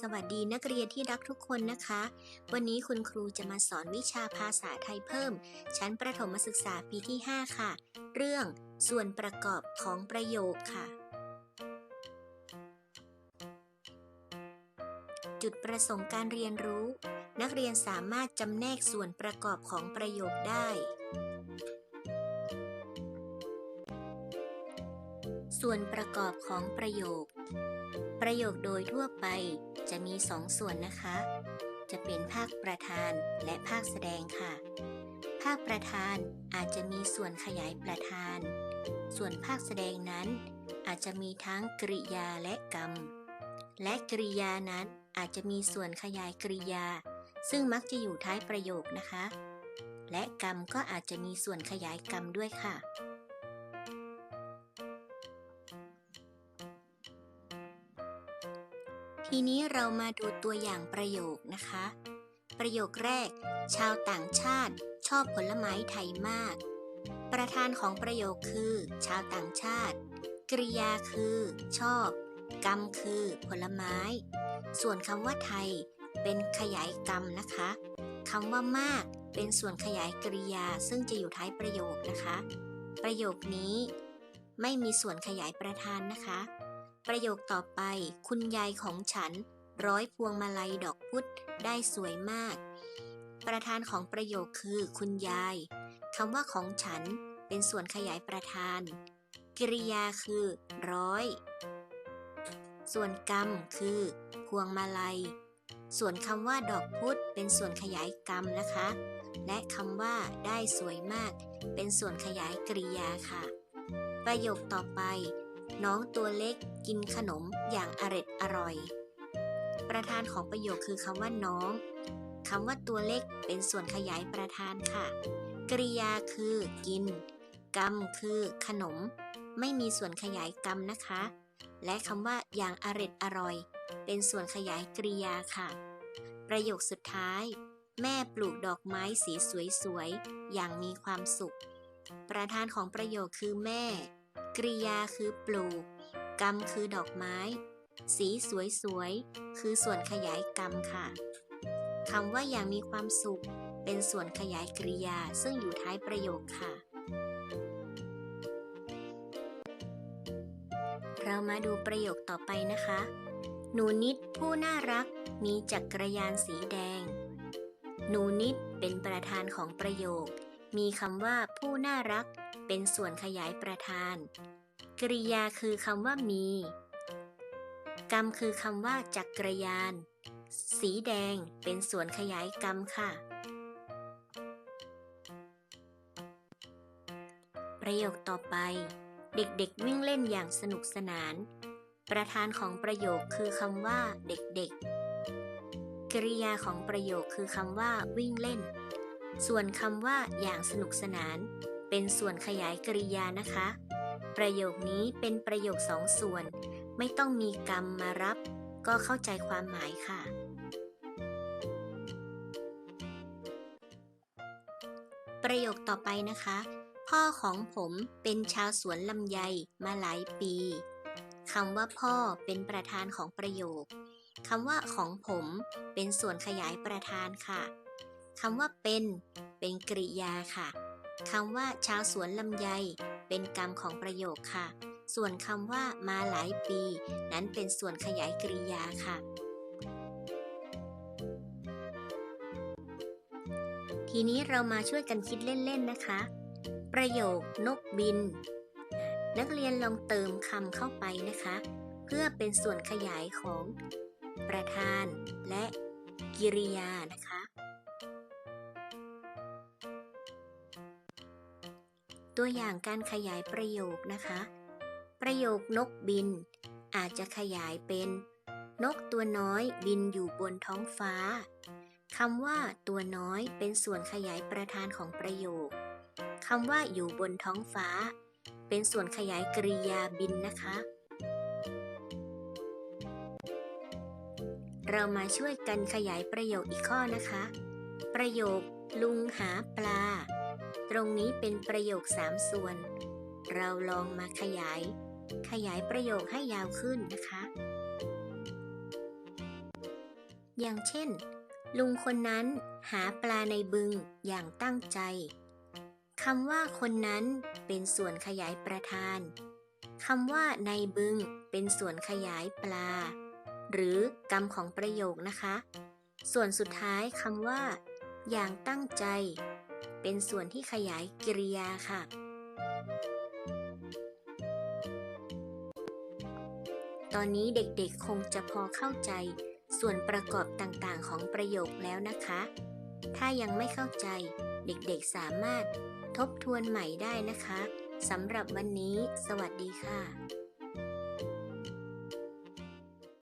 สวัสดีนักเรียนที่รักทุกคนนะคะ วันนี้คุณครูจะมาสอนวิชาภาษาไทยเพิ่ม ชั้นประถมศึกษาปีที่ 5 ค่ะ เรื่องส่วนประกอบของประโยคค่ะ จุดประสงค์การเรียนรู้ นักเรียนสามารถจำแนกส่วนประกอบของประโยคได้ ส่วนประกอบของประโยค ประโยคโดยทั่วไปจะมีสองส่วนนะคะ จะเป็นภาคประธานและภาคแสดงค่ะ ภาคประธานอาจจะมีส่วนขยายประธาน ส่วนภาคแสดงนั้น อาจจะมีทั้งกริยาและกรรม และกริยานั้นอาจจะมีส่วนขยายกริยา ซึ่งมักจะอยู่ท้ายประโยคนะคะ และกรรมก็อาจจะมีส่วนขยายกรรมด้วยค่ะ ทีนี้เรามาดูตัวอย่างประโยคนะคะ ประโยคแรก ชาวต่างชาติชอบผลไม้ไทยมาก ประธานของประโยคคือ ชาวต่างชาติ กริยาคือ ชอบ กรรมคือ ผลไม้ ส่วนคำว่าไทย เป็นขยายกรรมนะคะคำว่ามาก เป็นส่วนขยายกริยาซึ่งจะอยู่ท้ายประโยคนะคะ ประโยคนี้ ไม่มีส่วนขยายประธานนะคะ ประโยคต่อไป คุณยายของฉัน ร้อยพวงมาลัยดอกพุธได้สวยมาก ประธานของประโยคคือ คุณยายคำว่าของฉันเป็นส่วนขยายประธานกริยาคือ ร้อย ส่วนกรรมคือ พวงมาลัย ส่วนคำว่าดอกพุธเป็นส่วนขยายกรรมนะคะ และคำว่าได้สวยมาก เป็นส่วนขยายกริยาค่ะ ประโยคต่อไป น้องตัวเล็กกินขนมอย่างอร็ดอร่อย ประธานของประโยคคือคำว่าน้องคำว่าตัวเล็กเป็นส่วนขยายประธานค่ะ กริยาคือกิน กรรมคือขนม ไม่มีส่วนขยายกรรมนะคะ และคำว่าอย่างอร็ดอร่อย เป็นส่วนขยายกริยาค่ะ ประโยคสุดท้าย แม่ปลูกดอกไม้สีสวยๆอย่างมีความสุข ประธานของประโยคคือแม่ กริยาคือปลูก กรรมคือดอกไม้ สีสวยๆ คือส่วนขยายกรรมค่ะคำว่าอย่างมีความสุข เป็นส่วนขยายกริยาซึ่งอยู่ท้ายประโยคค่ะ เรามาดูประโยคต่อไปนะคะ หนูนิดผู้น่ารักมีจักรยานสีแดง หนูนิดเป็นประธานของประโยค มีคำว่าผู้น่ารัก เป็นส่วนขยายประธาน กริยาคือคำว่ามี กรรมคือคำว่าจักรยาน สีแดงเป็นส่วนขยายกรรมค่ะ ประโยคต่อไป เด็กๆวิ่งเล่นอย่างสนุกสนาน ประธานของประโยคคือคำว่า เด็กๆ กริยาของประโยคคือคำว่าวิ่งเล่นส่วนคำว่าอย่างสนุกสนาน เป็นส่วนขยายกริยานะคะ ประโยคนี้เป็นประโยคสองส่วน ไม่ต้องมีกรรมมารับ ก็เข้าใจความหมายค่ะ ประโยคต่อไปนะคะ พ่อของผมเป็นชาวสวนลำไยมาหลายปีคำว่าพ่อเป็นประธานของประโยคคำว่าของผมเป็นส่วนขยายประธานค่ะคำว่าเป็นเป็นกริยาค่ะ คำว่าชาวสวนลำไย เป็นกรรมของประโยคค่ะ ส่วนคำว่ามาหลายปี นั้นเป็นส่วนขยายกริยาค่ะ ทีนี้เรามาช่วยกันคิดเล่นๆนะคะ ประโยคนกบิน นักเรียนลองเติมคำเข้าไปนะคะ เพื่อเป็นส่วนขยายของประธานและกิริยานะคะ ตัวอย่างการขยายประโยคนะคะ ประโยคนกบิน อาจจะขยายเป็น นกตัวน้อยบินอยู่บนท้องฟ้าคำว่าตัวน้อยเป็นส่วนขยายประธานของประโยคคำว่าอยู่บนท้องฟ้า เป็นส่วนขยายกริยาบินนะคะ เรามาช่วยกันขยายประโยคอีกข้อนะคะ ประโยคลุงหาปลา ตรงนี้เป็นประโยคสามส่วน เราลองมาขยาย ขยายประโยคให้ยาวขึ้นนะคะ อย่างเช่น ลุงคนนั้นหาปลาในบึงอย่างตั้งใจคำว่าคนนั้นเป็นส่วนขยายประธานคำว่าในบึงเป็นส่วนขยายปลา หรือกรรมของประโยคนะคะ ส่วนสุดท้ายคำว่า อย่างตั้งใจ เป็นส่วนที่ขยายกริยาค่ะ ตอนนี้เด็กๆคงจะพอเข้าใจส่วนประกอบต่างๆ ของประโยคแล้วนะคะ ถ้ายังไม่เข้าใจเด็กๆสามารถทบทวนใหม่ได้นะคะสำหรับวันนี้ สวัสดีค่ะ